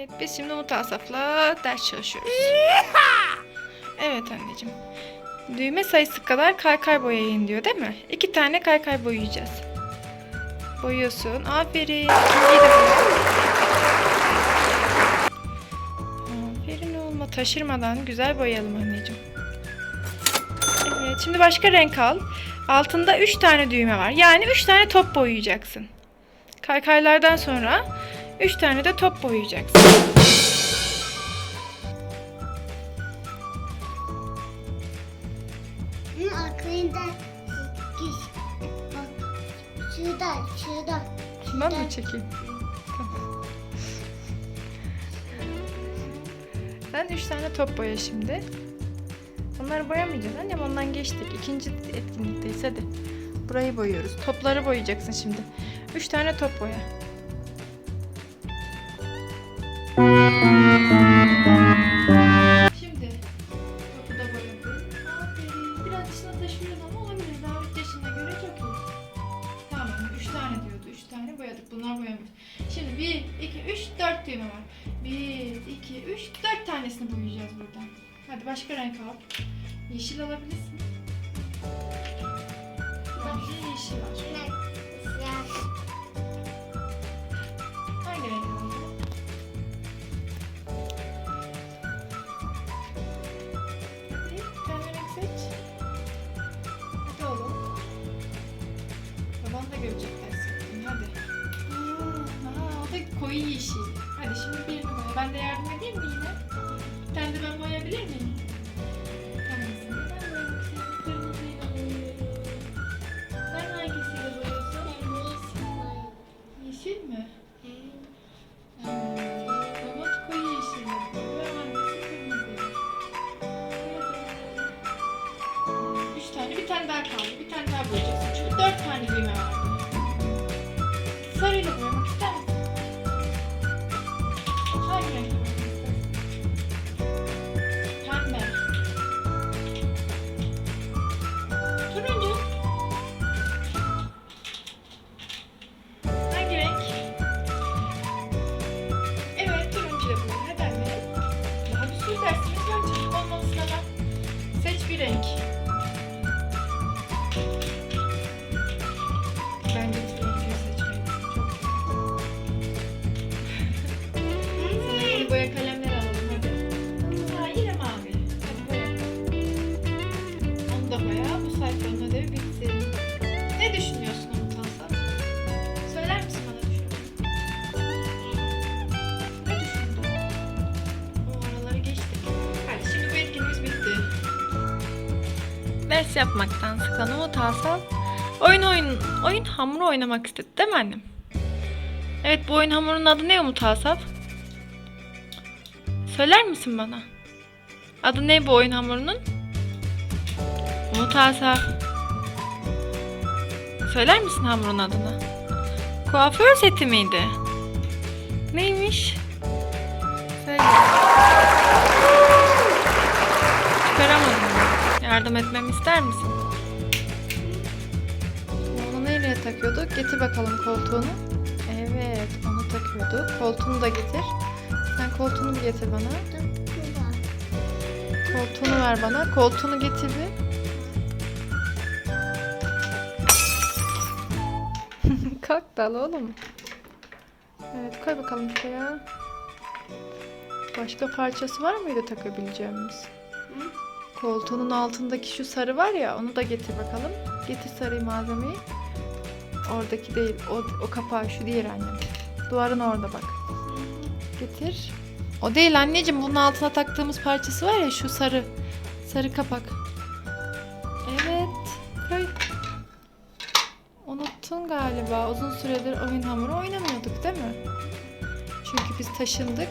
Evet, biz şimdi Umut Asaf'la ders çalışıyoruz. Evet anneciğim. Düğme sayısı kadar kaykay boyayın diyor değil mi? İki tane kaykay boyayacağız. Boyuyorsun. Aferin. İkinciyi de. Aferin olma. Taşırmadan güzel boyayalım anneciğim. Evet, şimdi başka renk al. Altında 3 tane düğme var. Yani 3 tane top boyayacaksın. Kaykaylardan sonra 3 tane de top boyayacaksın. Aklında. Bak. Şurada, şurada. Şundan mı çekeyim? Tamam. Sen 3 tane top boya şimdi. Onları boyamayacağız annem ondan geçtik. İkinci etkinlikteyiz hadi. Burayı boyuyoruz. Topları boyayacaksın şimdi. 3 tane top boya. Şimdi topu da boyadım. Aferin. Biraz dışına ama olabilir. Daha 3 yaşına göre çok iyi. Tamam, 3 tane diyordu. 3 tane boyadık. Bunlar boyamış. Şimdi 1, 2, 3, 4 düğme var. 1, 2, 3, 4 tanesini boyayacağız buradan. Hadi başka renk al. Yeşil alabilirsin. Bence yeşil var. Baban da görecek dersin. Hadi. Aa, o da koyu yeşil. Hadi şimdi birini boya. Ben de yardım edeyim mi yine? Bir tane de ben boyayabilir miyim? Bir? Yeşil mi? Üç tane, bir daha kaldı. Bir tane daha boyayacaksın. Çünkü dört tane düğme Yeni boya kalemler alalım hadi. Ha, yine mavi. Hadi boya. Onu da boya. Bu sayfanın ödevi bitsin. Ne düşünüyorsun Umut Hasan? Söyler misin bana düşündüğünü? Ne düşündün? O araları geçtik. Hadi şimdi bu etkinliğimiz bitti. Ders yapmaktan sıkılan Umut Hasan oyun oyun oyun hamuru oynamak istedi değil mi annem? Evet bu oyun hamurunun adı ne Umut Asaf? Söyler misin bana? Adı ne bu oyun hamurunun? Umut Asaf. Söyler misin hamurun adını? Kuaför seti miydi? Neymiş? Söyle. Çıkaramadım. Yardım etmemi ister misin? Onu nereye takıyorduk? Getir bakalım koltuğunu. Evet, onu takıyorduk. Koltuğunu da getir. Koltuğunu bir getir bana. Koltuğunu ver bana. Koltuğunu getir bir. Kalk dal oğlum. Evet koy bakalım şuraya. Başka parçası var mıydı takabileceğimiz? Koltuğunun altındaki şu sarı var ya onu da getir bakalım. Getir sarı malzemeyi. Oradaki değil. O, o kapağı şu diğer annem. Duvarın orada bak. Getir. O değil anneciğim. Bunun altına taktığımız parçası var ya şu sarı. Sarı kapak. Evet. Koy. Unuttun galiba. Uzun süredir oyun hamuru oynamıyorduk değil mi? Çünkü biz taşındık.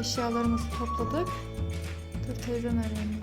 Eşyalarımızı topladık. Dur teyzen arıyor.